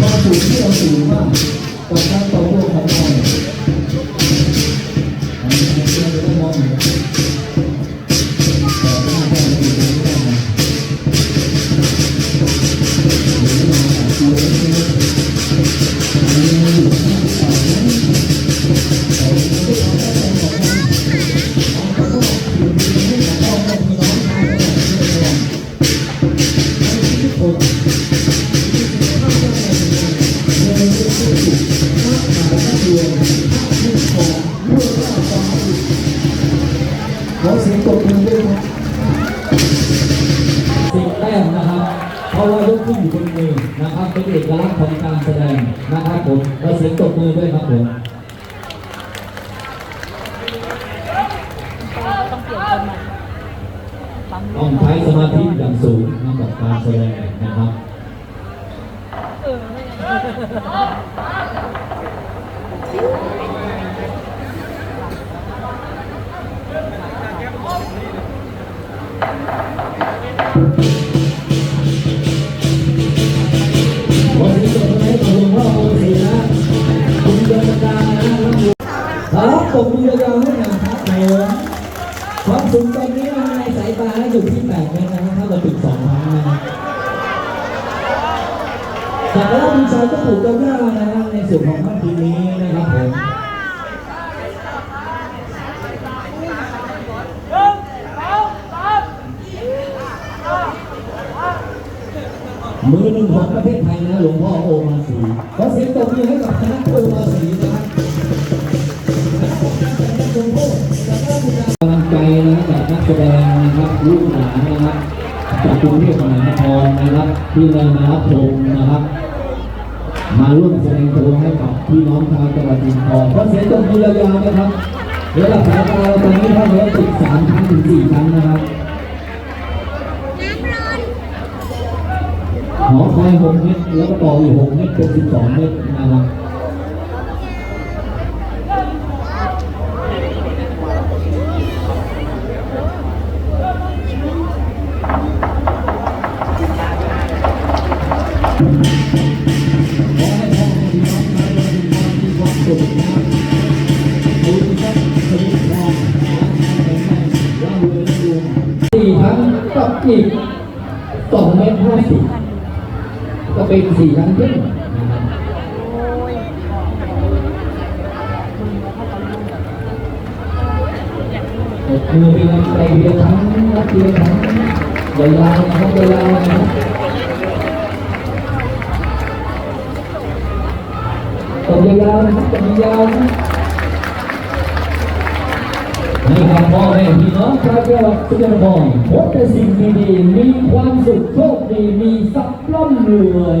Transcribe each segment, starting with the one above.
ความสูงที่เราสูงมากกับการต่อตัวของเรา ต้องใช้สมาธิอย่างสูงนะกับการแสดงนะครับวันนี้จะให้กับหลงพ่อโมสีนะคุณเดินกลางนะรับตบมือยาวๆให้หน่อยครับผม ความสูงตอนนี้นะในสายตาอยู่ที่8เมตรนะครับถ้าเราถึง2ครั้งนะครับจากแล้วคุณชายก็ปลูกต้นหญ้านะครับในส่วนของท่านทีนี้นะครับผมมือหนึ่งของประเทศไทยนะหลวงพ่อโอมาสีขอเสียงตบมือให้กับคณะ นะครับลูกหลานนะครับจากกรุงเทพมหานครนะครับที่ได้มารับชมนะครับ มาร่วมแสดงตัวให้กับพี่น้องชาวจังหวัดชุมพรขอเสียงตบมือยาวๆนะครับระดับสายตาเราตอนนี้ถ้าเราติดสามครั้งถึงสี่ครั้งนะครับหอคอยหกเมตรแล้วก็ต่ออีกหกเมตรเป็นสิบสองเมตรนะครับ สองเมตรห้าสิบก็เป็นสี่ครั้งครึ่งนะครับโอ้ยตบมือเป็นกำลังใจเดียวครั้งนับเดียวครั้งยาวๆนะครับยาวๆนะครับตบยาวนะครับตบยาวนะ ให้กับพ่อแม่พี่น้องชาวจังหวัดสุพรรณบุรีพบแต่สิ่งดีๆมีความสุขโชคดีมีทรัพย์ร่ำรวย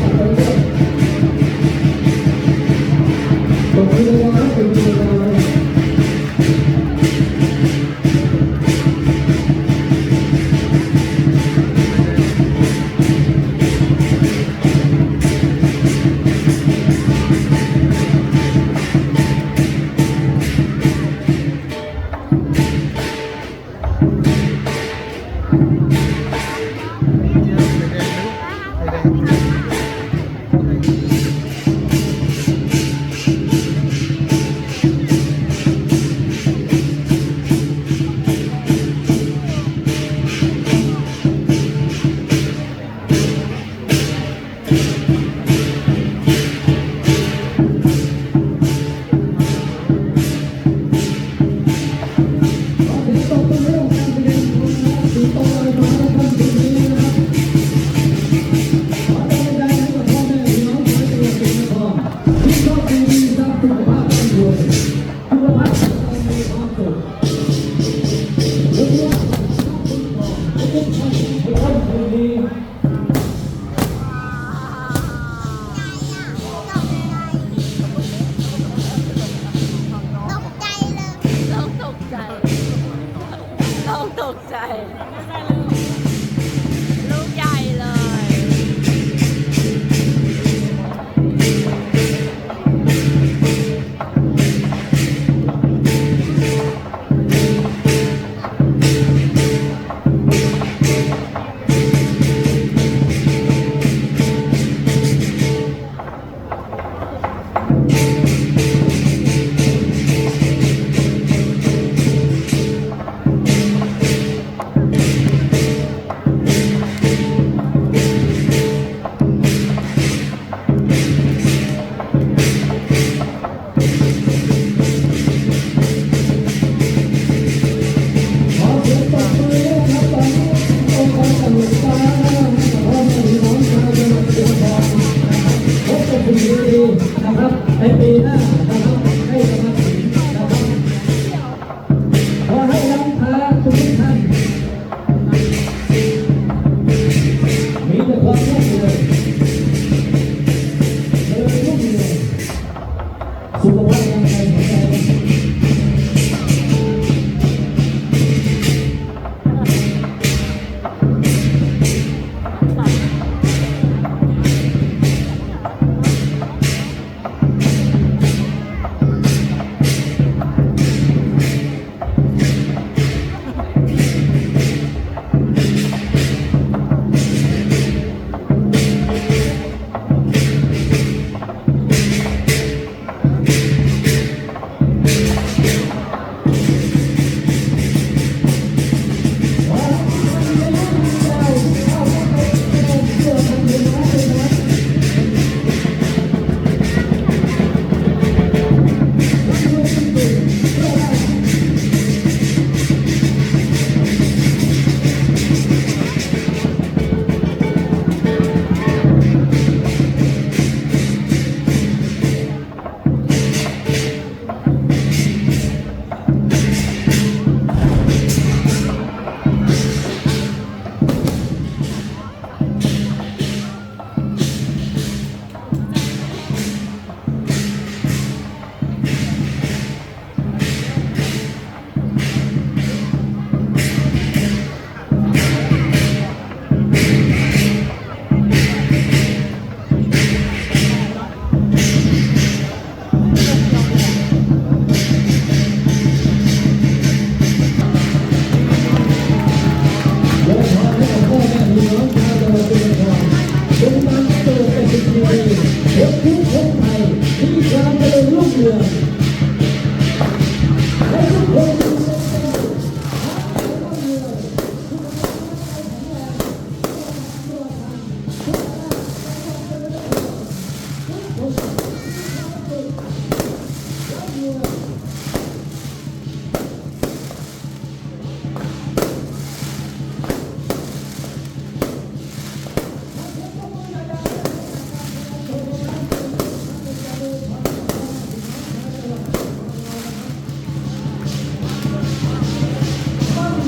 นะครับในปีหน้า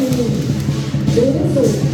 음, 노래도